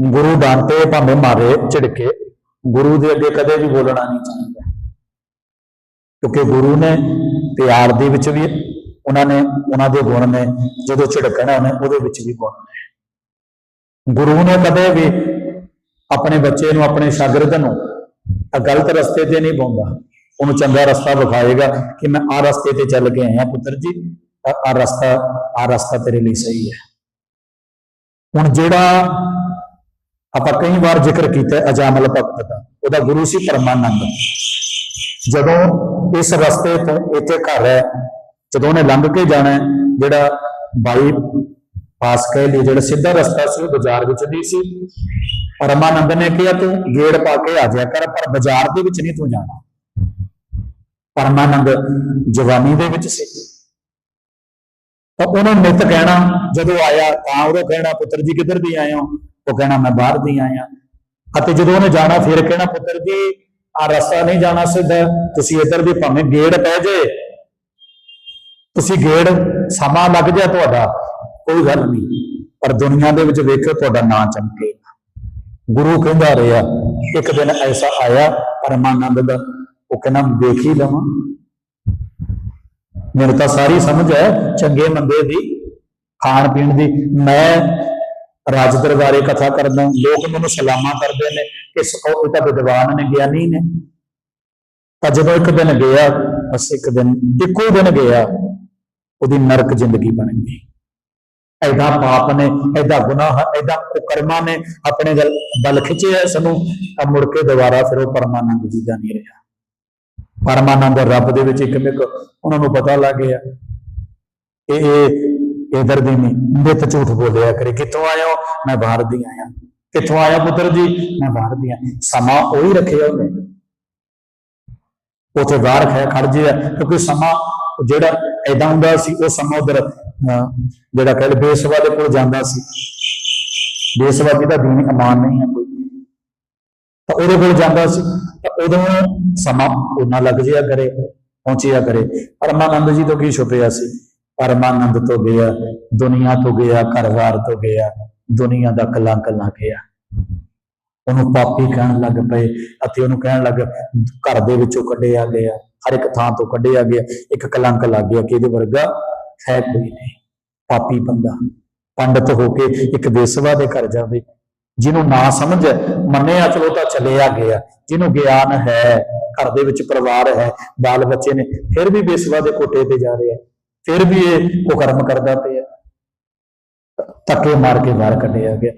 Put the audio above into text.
ਗੁਰੂ ਡਾਂਟੇ ਭਾਵੇਂ ਮਾਰੇ, ਝਿੜਕੇ, ਗੁਰੂ ਦੇ ਅੱਗੇ ਕਦੇ ਵੀ ਬੋਲਣਾ ਨਹੀਂ ਚਾਹੀਦਾ। ਕਿਉਂਕਿ ਗੁਰੂ ਨੇ ਪਿਆਰ ਦੇ ਵਿੱਚ ਵੀ ਉਹਨਾਂ ਨੇ, ਉਹਨਾਂ ਦੇ ਗੁਣ ਨੇ, ਜਦੋਂ ਝਿੜਕਣਾ ਉਹਨੇ, ਉਹਦੇ ਵਿੱਚ ਵੀ ਗੁਣ ਨੇ। ਗੁਰੂ ਨੇ ਕਦੇ ਵੀ ਆਪਣੇ ਬੱਚੇ ਨੂੰ, ਆਪਣੇ ਸ਼ਾਗਿਰਦ ਨੂੰ ਗਲਤ ਰਸਤੇ ਤੇ ਨਹੀਂ ਪਾਉਂਦਾ ਉਹਨੂੰ ਚੰਗਾ ਰਸਤਾ ਵਿਖਾਏਗਾ ਕਿ ਮੈਂ ਆ ਰਸਤੇ ਤੇ ਚੱਲ ਕੇ ਆਇਆ ਪੁੱਤਰ ਜੀ ਆ ਰਸਤਾ ਆ ਰਸਤਾ ਤੇਰੇ ਲਈ ਸਹੀ ਹੈ। ਹੁਣ ਜਿਹੜਾ ਆਪਾਂ ਕਈ ਵਾਰ ਜ਼ਿਕਰ ਕੀਤਾ ਅਜਾਮਲ ਭਗਤ ਦਾ, ਉਹਦਾ ਗੁਰੂ ਸੀ ਪਰਮਾਨੰਦ। ਜਦੋਂ ਇਸ ਰਸਤੇ ਤੋਂ ਇੱਥੇ ਘਰ ਹੈ ਜਦੋਂ ਉਹਨੇ ਲੰਘ ਕੇ ਜਾਣਾ ਜਿਹੜਾ ਬਾਈ ਪਾਸ ਕਹਿ ਲਈ ਜਿਹੜਾ ਸਿੱਧਾ ਰਸਤਾ ਸੀ, ਉਹ ਬਾਜ਼ਾਰ ਵਿੱਚ ਨਹੀਂ ਸੀ। ਪਰਮਾਨੰਦ ਨੇ ਕਿਹਾ, ਤੂੰ ਗੇੜ ਪਾ ਕੇ ਆ ਜਾਇਆ ਕਰ, ਪਰ ਬਾਜ਼ਾਰ ਦੇ ਵਿੱਚ ਨਹੀਂ ਤੂੰ ਜਾਣਾ। ਪਰਮਾਨੰਦ ਜਵਾਨੀ ਦੇ ਵਿੱਚ ਸੀ। ਤਾਂ ਉਹਨੇ ਨਿਤ ਕਹਿਣਾ, ਜਦੋਂ ਆਇਆ, ਤਾਂ ਉਹਦਾ ਕਹਿਣਾ, ਪੁੱਤਰ ਜੀ, ਕਿੱਧਰ ਦੀ ਆਏ ਹੋ? ਉਹ ਕਹਿਣਾ ਮੈਂ ਬਾਹਰ ਦੀ ਆਇਆ। ਅਤੇ ਜਦੋਂ ਉਹਨੇ ਜਾਣਾ, ਫਿਰ ਕਹਿਣਾ, ਪੁੱਤਰ ਜੀ ਆ ਰਸਤਾ ਨਹੀਂ ਜਾਣਾ ਸਿੱਧਾ ਤੁਸੀਂ ਇੱਧਰ ਦੀ ਭਾਵੇਂ ਗੇੜ ਪੈ ਜੇ। ਤੁਸੀਂ ਗੇੜ ਸਮਾਂ ਲੱਗ ਜਾ ਤੁਹਾਡਾ। ਕੋਈ ਗੱਲ ਨਹੀਂ। ਪਰ ਦੁਨੀਆ ਦੇ ਵਿੱਚ ਵੇਖੋ ਤੁਹਾਡਾ ਨਾਂ ਚਮਕੇ। ਗੁਰੂ ਕਹਿੰਦਾ ਰਿਹਾ, ਇੱਕ ਦਿਨ ਐਸਾ ਆਇਆ, ਪਰਮਾਨੰਦ ਦਾ। ਉਹ ਕਹਿੰਦਾ ਵੇਖ ਹੀ ਲਵਾਂ। ਮੈਨੂੰ ਤਾਂ ਸਾਰੀ ਸਮਝ ਹੈ, ਚੰਗੇ ਮੰਦੇ ਦੀ ਖਾਣ ਪੀਣ ਦੀ। ਮੈਂ ਰਾਜ ਦਰਬਾਰੇ ਕਥਾ ਕਰਦਾ ਲੋਕ ਮੈਨੂੰ ਸਲਾਮਾਂ ਕਰਦੇ ਨੇ, ਕਿ ਇਹ ਤਾਂ ਵਿਦਵਾਨ ਨੇ, ਗਿਆਨੀ ਨੇ। ਤਾਂ ਜਦੋਂ ਇੱਕ ਦਿਨ ਗਿਆ, ਬਸ ਇੱਕ ਦਿਨ, ਇੱਕੋ ਦਿਨ ਗਿਆ, ਉਹਦੀ ਨਰਕ ਜ਼ਿੰਦਗੀ ਬਣ ਗਈ। ਐਡਾ ਪਾਪ ਨੇ, ਐਡਾ ਗੁਨਾਹ, ਐਡਾ ਕੁਕਰਮਾਂ ਨੇ, ਆਪਣੇ ਗਲ ਬਲ ਖਿੱਚਿਆ ਸਾਨੂੰ ਆ ਮੁੜ ਕੇ ਦੁਬਾਰਾ ਫਿਰ ਉਹ ਪਰਮਾਨੰਦ ਜੀ ਦਾ ਨਹੀਂ ਰਿਹਾ। ਪਰਮਾਨੰਦ ਰੱਬ ਦੇ ਵਿੱਚ ਇੱਕ ਮਿਕ ਉਹਨਾਂ ਨੂੰ ਪਤਾ ਲੱਗ ਗਿਆ। ਇਹ ਇਹ ਇਧਰ ਦੀ ਨਹੀਂ ਨਿਤ ਝੂਠ ਬੋਲਿਆ ਕਰੇ, ਕਿੱਥੋਂ ਆਇਆ ਮੈਂ ਬਾਹਰ ਦੀ ਆਇਆ। ਕਿੱਥੋਂ ਆਇਆ ਪੁੱਤਰ ਜੀ? ਮੈਂ ਬਾਹਰ ਦੀ ਆਇਆ। ਸਮਾਂ ਉਹੀ ਰੱਖਿਆ ਉਹਨੇ। ਉਥੇ ਬਾਹਰ ਖੈ ਖੜ ਜਿਆ, ਕਿਉਂਕਿ ਸਮਾਂ ਜਿਹੜਾ ਐਦਾਂ ਹੁੰਦਾ ਸੀ, ਉਹ ਸਮਾਂ ਉਧਰ ਜਿਹੜਾ ਕਹਿ ਲਓ ਬੇਸਵਾ ਦੇ ਕੋਲ ਜਾਂਦਾ ਸੀ। ਬੇਸਵਾ ਜਿਹਦਾ ਦੀਨ ਅਮਾਨ ਨਹੀਂ ਹੈ ਕੋਈ। ਤਾਂ ਉਹਦੇ ਕੋਲ ਜਾਂਦਾ ਸੀ। ਤਾਂ ਉਦੋਂ ਸਮਾਂ ਉਹਨਾਂ ਲੱਗ ਜਿਆ ਕਰੇ, ਪਹੁੰਚਿਆ ਕਰੇ। ਪਰਮਾਨੰਦ ਜੀ ਤੋਂ ਕੀ ਛੁਪਿਆ ਸੀ? ਪਰਮਾਨੰਦ ਤੋਂ ਗਿਆ, ਦੁਨੀਆ ਤੋਂ ਗਿਆ ਘਰਵਾਰ ਤੋਂ ਗਿਆ, ਦੁਨੀਆ ਦਾ ਕਲੰਕ ਲਾ ਗਿਆ। ਉਹਨੂੰ ਪਾਪੀ ਕਹਿਣ ਲੱਗ ਪਏ ਅਤੇ ਉਹਨੂੰ ਕਹਿਣ ਲੱਗ ਘਰ ਦੇ ਵਿੱਚੋਂ ਕੱਢਿਆ ਗਿਆ, ਹਰ ਇੱਕ ਥਾਂ ਤੋਂ ਕੱਢਿਆ ਗਿਆ, ਇੱਕ ਕਲੰਕ ਲੱਗ ਗਿਆ ਕਿ ਇਹਦੇ ਵਰਗਾ ਹੈ ਕੋਈ ਨਹੀਂ। ਪਾਪੀ ਬੰਦਾ, ਪੰਡਤ ਹੋ ਕੇ ਇੱਕ ਬੇਸਵਾ ਦੇ ਘਰ ਜਾਵੇ, ਜਿਹਨੂੰ ਨਾ ਸਮਝ, ਮੰਨਿਆ ਚਲੋ ਤਾਂ ਚਲਿਆ ਗਿਆ, ਜਿਹਨੂੰ ਗਿਆਨ ਹੈ, ਘਰ ਦੇ ਵਿੱਚ ਪਰਿਵਾਰ ਹੈ ਬਾਲ ਬੱਚੇ ਨੇ, ਫਿਰ ਵੀ ਬੇਸਵਾ ਦੇ ਕੋਟੇ ਤੇ ਜਾ ਰਿਹਾ। ਫਿਰ ਵੀ ਇਹ ਕੁਕਰਮ ਕਰਦਾ ਪਿਆ। ਧੱਕੇ ਮਾਰ ਕੇ ਬਾਹਰ ਕੱਢਿਆ ਗਿਆ।